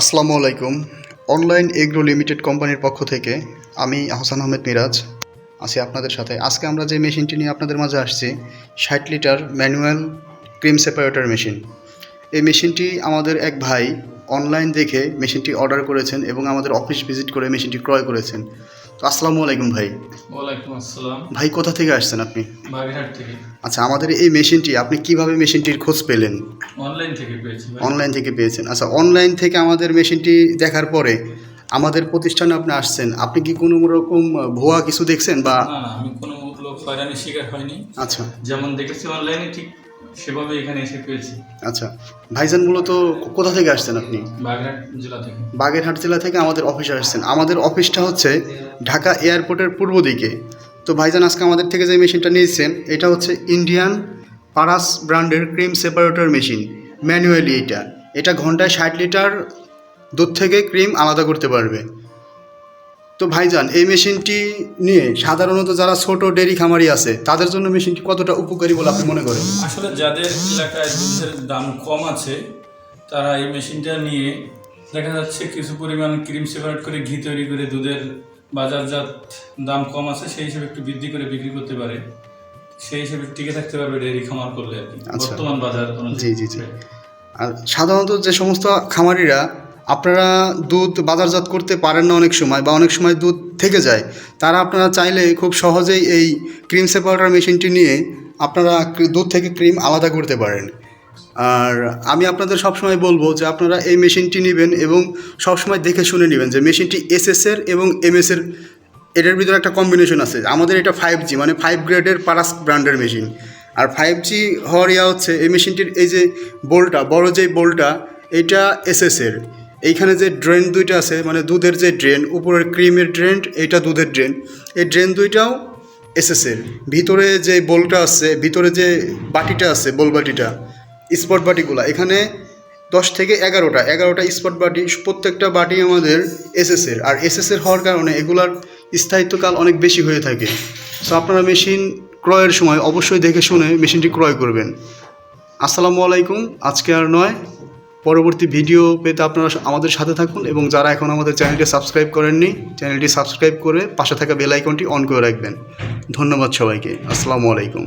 আসসালামু আলাইকুম। Online agro limited কোম্পানির পক্ষ থেকে আমি আহসান আহমেদ মিরাজ। আছি আপনাদের সাথে। আজকে আমরা যে মেশিনটি নিয়ে আপনাদের মাঝে আসছি, ষাট litre manual cream separator machine. এই মেশিনটি আমাদের এক ভাই অনলাইন দেখে মেশিনটি অর্ডার করেছেন এবং আমাদের অফিস ভিজিট করে মেশিনটি ক্রয় করেছেন। তো আসসালামু আলাইকুম ভাই। ওয়ালাইকুম আসসালাম। ভাই কোথা থেকে আসছেন আপনি? বাগেরহাট থেকে। আচ্ছা আমাদের এই মেশিনটি আপনি কীভাবে মেশিনটির খোঁজ পেলেন? অনলাইন থেকে পেয়েছি অনলাইন থেকে পেয়েছেন। আচ্ছা অনলাইন থেকে আমাদের মেশিনটি দেখার পরে আমাদের প্রতিষ্ঠানে আপনি আসছেন। আপনি কি কোনো রকম ভুয়া কিছু দেখছেন বা না না আমি কোনো লোক হয়রানির শিকার হয়নি। আচ্ছা। যেমন দেখেছি অনলাইনে ঠিক সেভাবে এখানে এসে পেয়েছি। আচ্ছা ভাইজান মূলত কোথা থেকে আসছেন আপনি? বাগেরহাট জেলা থেকে। বাগেরহাট জেলা থেকে আমাদের অফিসে আসছেন। আমাদের অফিসটা হচ্ছে ঢাকা এয়ারপোর্টের পূর্ব দিকে। তো ভাইজান আজকে আমাদের থেকে যে মেশিনটা নিয়েছেন এটা হচ্ছে ইন্ডিয়ান পারাস ব্র্যান্ডের ক্রিম সেপারেটর মেশিন ম্যানুয়ালি এটা। এটা ঘন্টায় ষাট লিটার দুধ থেকে ক্রিম আলাদা করতে পারবে। তো ভাইজান এই মেশিনটি নিয়ে সাধারণত যারা ছোট ডেরি খামারি আছে তাদের জন্য মেশিনটি কতটা উপকারী বলে আপনি মনে করেন আসলে যাদের এলাকায় দুধের দাম কম আছে তারা এই মেশিনটা নিয়ে দেখা যাচ্ছে কিছু পরিমাণ ক্রিম সেপারেট করে ঘি তৈরি করে দুধের বাজারজাত দাম কম আছে সেই হিসেবে একটু বৃদ্ধি করে বিক্রি করতে পারে সেই হিসেবে টিকে থাকতে পারবে ডেয়ারি খামার করলে আর কি আচ্ছা। বর্তমান বাজার জি, জি, জি। আর সাধারণত যে সমস্ত খামারিরা আপনারা দুধ বাজারজাত করতে পারেন না অনেক সময় বা অনেক সময় দুধ থেকে যায়, তারা আপনারা চাইলে খুব সহজেই এই ক্রিম সেপারেটর মেশিনটি নিয়ে আপনারা দুধ থেকে ক্রিম আলাদা করতে পারেন। আর আমি আপনাদের সবসময় বলব যে আপনারা এই মেশিনটি নেবেন এবং সবসময় দেখে শুনে নেবেন যে মেশিনটি এসএসের এবং এমএসের এটার ভিতরে একটা কম্বিনেশন আছে। আমাদের এটা ফাইভ জি মানে ফাইভ গ্রেডের পারাস ব্র্যান্ডের মেশিন আর ফাইভ জি হওয়ার ইয়া হচ্ছে এই মেশিনটির এই যে বোলটা বড় যে বোলটা এটা এসএসের এইখানে যে ড্রেন দুইটা আছে মানে দুধের যে ড্রেন উপরের ক্রিমের ড্রেন এইটা দুধের ড্রেন এই ড্রেন দুইটাও এসএসের ভিতরে যে বোলটা আছে, ভিতরে যে বাটিটা আছে, বোল বাটিটা স্পট বাটিগুলা, এখানে দশ থেকে এগারোটা এগারোটা স্পট বাটি, প্রত্যেকটা বাটি আমাদের এসএসের আর এসএসের হওয়ার কারণে এগুলার স্থায়িত্বকাল অনেক বেশি হয়ে থাকে। সো আপনারা মেশিন ক্রয়ের সময় অবশ্যই দেখে শুনে মেশিনটি ক্রয় করবেন। আসসালামু আলাইকুম, আজকে আর নয়। পরবর্তী ভিডিও পেতে আপনারা আমাদের সাথে থাকুন এবং যারা এখন আমাদের চ্যানেলটি সাবস্ক্রাইব করেননি, চ্যানেলটি সাবস্ক্রাইব করে পাশে থাকা বেল আইকনটি অন করে রাখবেন। ধন্যবাদ সবাইকে। আসসালামু আলাইকুম।